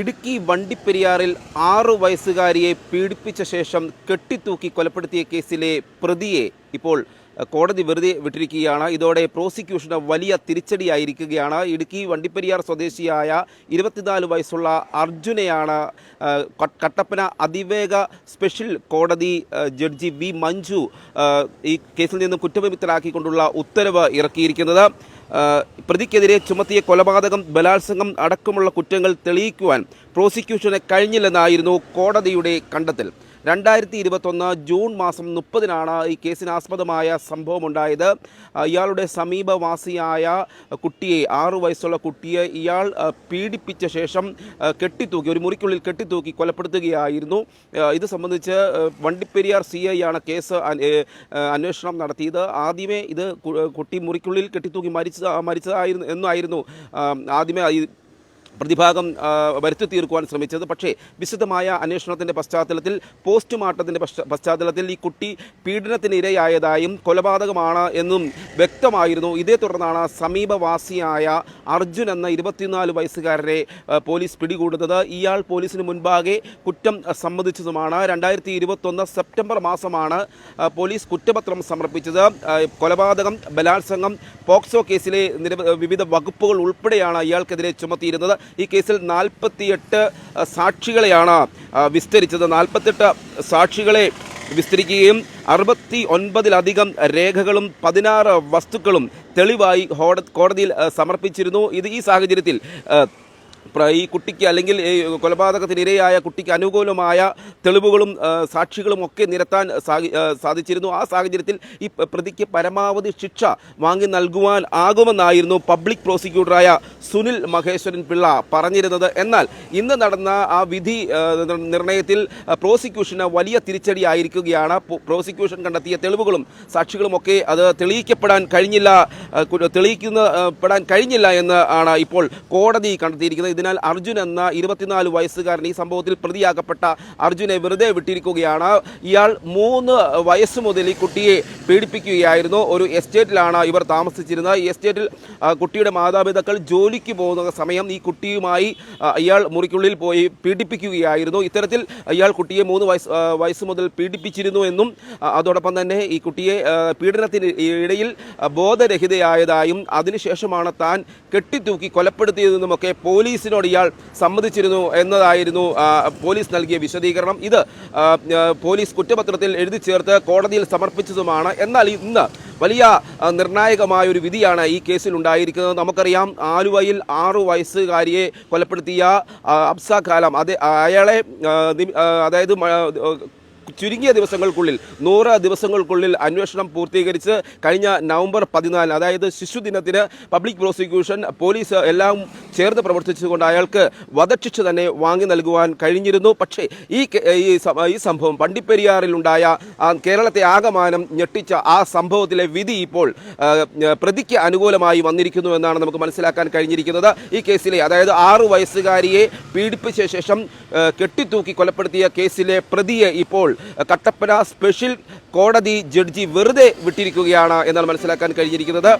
ഇടുക്കി വണ്ടിപ്പെരിയാറിൽ ആറു വയസ്സുകാരിയെ പീഡിപ്പിച്ച ശേഷം കെട്ടിത്തൂക്കി കൊലപ്പെടുത്തിയ കേസിലെ പ്രതിയെ ഇപ്പോൾ കോടതി വെറുതെ വിട്ടിരിക്കുകയാണ്. ഇതോടെ പ്രോസിക്യൂഷന് വലിയ തിരിച്ചടിയായിരിക്കുകയാണ്. ഇടുക്കി വണ്ടിപ്പെരിയാർ സ്വദേശിയായ ഇരുപത്തിനാല് വയസ്സുള്ള അർജുനെയാണ് കട്ടപ്പന അതിവേഗ സ്പെഷ്യൽ കോടതി ജഡ്ജി വി മഞ്ജു ഈ കേസിൽ നിന്നും കുറ്റവിമുക്തരാക്കിക്കൊണ്ടുള്ള ഉത്തരവ് ഇറക്കിയിരിക്കുന്നത്. പ്രതിക്കെതിരെ ചുമത്തിയ കൊലപാതകം ബലാത്സംഗം അടക്കമുള്ള കുറ്റങ്ങൾ തെളിയിക്കുവാൻ പ്രോസിക്യൂഷന് കഴിഞ്ഞില്ലെന്നായിരുന്നു കോടതിയുടെ കണ്ടെത്തൽ. രണ്ടായിരത്തി ഇരുപത്തൊന്ന് ജൂൺ മാസം മുപ്പതിനാണ് ഈ കേസിനാസ്പദമായ സംഭവമുണ്ടായത്. ഇയാളുടെ സമീപവാസിയായ കുട്ടിയെ ആറു വയസ്സുള്ള കുട്ടിയെ ഇയാൾ പീഡിപ്പിച്ച ശേഷം കെട്ടിത്തൂക്കി ഒരു മുറിക്കുള്ളിൽ കെട്ടിത്തൂക്കി കൊലപ്പെടുത്തുകയായിരുന്നു. ഇത് സംബന്ധിച്ച് വണ്ടിപ്പെരിയാർ സി ഐ ആണ് കേസ് അന്വേഷണം നടത്തിയത്. ആദ്യമേ ഇത് കുട്ടി മുറിക്കുള്ളിൽ കെട്ടിത്തൂക്കി മരിച്ച മരിച്ചതായിരുന്നു എന്നായിരുന്നു ആദ്യമേ പ്രതിഭാഗം വരുത്തി തീർക്കുവാൻ ശ്രമിച്ചത്. പക്ഷേ വിശദമായ അന്വേഷണത്തിന്റെ പശ്ചാത്തലത്തിൽ പോസ്റ്റ്മോർട്ടത്തിന്റെ പശ്ച- പശ്ചാത്തലത്തിൽ ഈ കുട്ടി പീഡനത്തിന് ഇരയായതായും കൊലപാതകമാണ് എന്നും വ്യക്തമായിരുന്നു. ഇതേ തുടർന്നാണ് സമീപവാസിയായ അർജുൻ എന്ന ഇരുപത്തിനാല് വയസ്സുകാരനെ പോലീസ് പിടികൂടുന്നത്. ഇയാൾ പോലീസിന് മുൻപാകെ കുറ്റം സമ്മതിച്ചതുമാണ്. രണ്ടായിരത്തി ഇരുപത്തൊന്ന് സെപ്റ്റംബർ മാസമാണ് പോലീസ് കുറ്റപത്രം സമർപ്പിച്ചത്. കൊലപാതകം ബലാത്സംഗം പോക്സോ കേസിലെ വിവിധ വകുപ്പുകൾ ഉൾപ്പെടെയാണ് ഇയാൾക്കെതിരെ ചുമത്തിയിരുന്നത്. ഈ കേസിൽ നാൽപ്പത്തിയെട്ട് സാക്ഷികളെയാണ് വിസ്തരിച്ചത്. നാൽപ്പത്തെട്ട് സാക്ഷികളെ വിസ്തരിക്കുകയും അറുപത്തി ഒൻപതിലധികം രേഖകളും പതിനാറ് വസ്തുക്കളും തെളിവായി കോടതിയിൽ സമർപ്പിച്ചിരുന്നു. ഇത് ഈ സാഹചര്യത്തിൽ ഈ കുട്ടിക്ക് അല്ലെങ്കിൽ ഈ കൊലപാതകത്തിന് കുട്ടിക്ക് അനുകൂലമായ തെളിവുകളും സാക്ഷികളും ഒക്കെ നിരത്താൻ സാധിച്ചിരുന്നു. ആ സാഹചര്യത്തിൽ ഈ പ്രതിക്ക് പരമാവധി ശിക്ഷ വാങ്ങി നൽകുവാൻ ആകുമെന്നായിരുന്നു പബ്ലിക് പ്രോസിക്യൂട്ടറായ സുനിൽ മഹേശ്വരൻ പിള്ള പറഞ്ഞിരുന്നത്. എന്നാൽ ഇന്ന് നടന്ന ആ വിധി നിർണയത്തിൽ പ്രോസിക്യൂഷന് വലിയ തിരിച്ചടിയായിരിക്കുകയാണ്. പ്രോസിക്യൂഷൻ കണ്ടെത്തിയ തെളിവുകളും സാക്ഷികളും ഒക്കെ അത് തെളിയിക്കപ്പെടാൻ കഴിഞ്ഞില്ല തെളിയിക്കുന്ന പെടാൻ കഴിഞ്ഞില്ല എന്ന് ആണ് ഇപ്പോൾ കോടതി കണ്ടെത്തിയിരിക്കുന്നത്. ഇതിനാൽ അർജുൻ എന്ന ഇരുപത്തിനാല് വയസ്സുകാരൻ ഈ സംഭവത്തിൽ പ്രതിയാക്കപ്പെട്ട അർജുനെ വെറുതെ വിട്ടിരിക്കുകയാണ്. ഇയാൾ മൂന്ന് വയസ്സ് മുതൽ ഈ കുട്ടിയെ പീഡിപ്പിക്കുകയായിരുന്നു. ഒരു എസ്റ്റേറ്റിലാണ് ഇവർ താമസിച്ചിരുന്നത്. ഈ എസ്റ്റേറ്റിൽ കുട്ടിയുടെ മാതാപിതാക്കൾ ജോലിക്ക് പോകുന്ന സമയം ഈ കുട്ടിയുമായി ഇയാൾ മുറിക്കുള്ളിൽ പോയി പീഡിപ്പിക്കുകയായിരുന്നു. ഇത്തരത്തിൽ ഇയാൾ കുട്ടിയെ മൂന്ന് വയസ്സ് വയസ്സ് മുതൽ പീഡിപ്പിച്ചിരുന്നു എന്നും അതോടൊപ്പം തന്നെ ഈ കുട്ടിയെ പീഡനത്തിന് ഇടയിൽ ബോധരഹിതയായതായും അതിനുശേഷമാണ് താൻ കെട്ടിത്തൂക്കി കൊലപ്പെടുത്തിയതെന്നുമൊക്കെ പോലീസിനോട് ഇയാൾ സമ്മതിച്ചിരുന്നു എന്നതായിരുന്നു പോലീസ് നൽകിയ വിശദീകരണം. ഇത് പോലീസ് കുറ്റപത്രത്തിൽ എഴുതി ചേർത്ത് കോടതിയിൽ സമർപ്പിച്ചതുമാണ്. എന്നാൽ ഇന്ന് വലിയ നിർണായകമായ ഒരു വിധിയാണ് ഈ കേസിൽ ഉണ്ടായിരിക്കുന്നത്. നമുക്കറിയാം ആലുവയിൽ ആറു വയസ്സുകാരിയെ കൊലപ്പെടുത്തിയ അബ്സാ കാലം അത് അയാളെ അതായത് ചുരുങ്ങിയ ദിവസങ്ങൾക്കുള്ളിൽ നൂറ് ദിവസങ്ങൾക്കുള്ളിൽ അന്വേഷണം പൂർത്തീകരിച്ച് കഴിഞ്ഞ നവംബർ പതിനാല് അതായത് ശിശുദിനത്തിന് പബ്ലിക് പ്രോസിക്യൂഷൻ പോലീസ് എല്ലാം ചേർന്ന് പ്രവർത്തിച്ചുകൊണ്ട് അയാൾക്ക് വധശിക്ഷ തന്നെ വാങ്ങി നൽകുവാൻ കഴിഞ്ഞിരുന്നു. പക്ഷേ ഈ ഈ സംഭവം പണ്ടിപ്പെരിയാറിലുണ്ടായ കേരളത്തെ ആകമാനം ഞെട്ടിച്ച ആ സംഭവത്തിലെ വിധി ഇപ്പോൾ പ്രതിക്ക് അനുകൂലമായി വന്നിരിക്കുന്നു എന്നാണ് നമുക്ക് മനസ്സിലാക്കാൻ കഴിഞ്ഞിരിക്കുന്നത്. ഈ കേസിലെ അതായത് ആറു വയസ്സുകാരിയെ പീഡിപ്പിച്ച ശേഷം കെട്ടിത്തൂക്കി കൊലപ്പെടുത്തിയ കേസിലെ പ്രതിയെ ഇപ്പോൾ കട്ടപ്പന സ്പെഷ്യൽ കോടതി ജഡ്ജി വെറുതെ വിട്ടിരിക്കുകയാണ് എന്നാണ് മനസ്സിലാക്കാൻ കഴിഞ്ഞിരിക്കുന്നത്.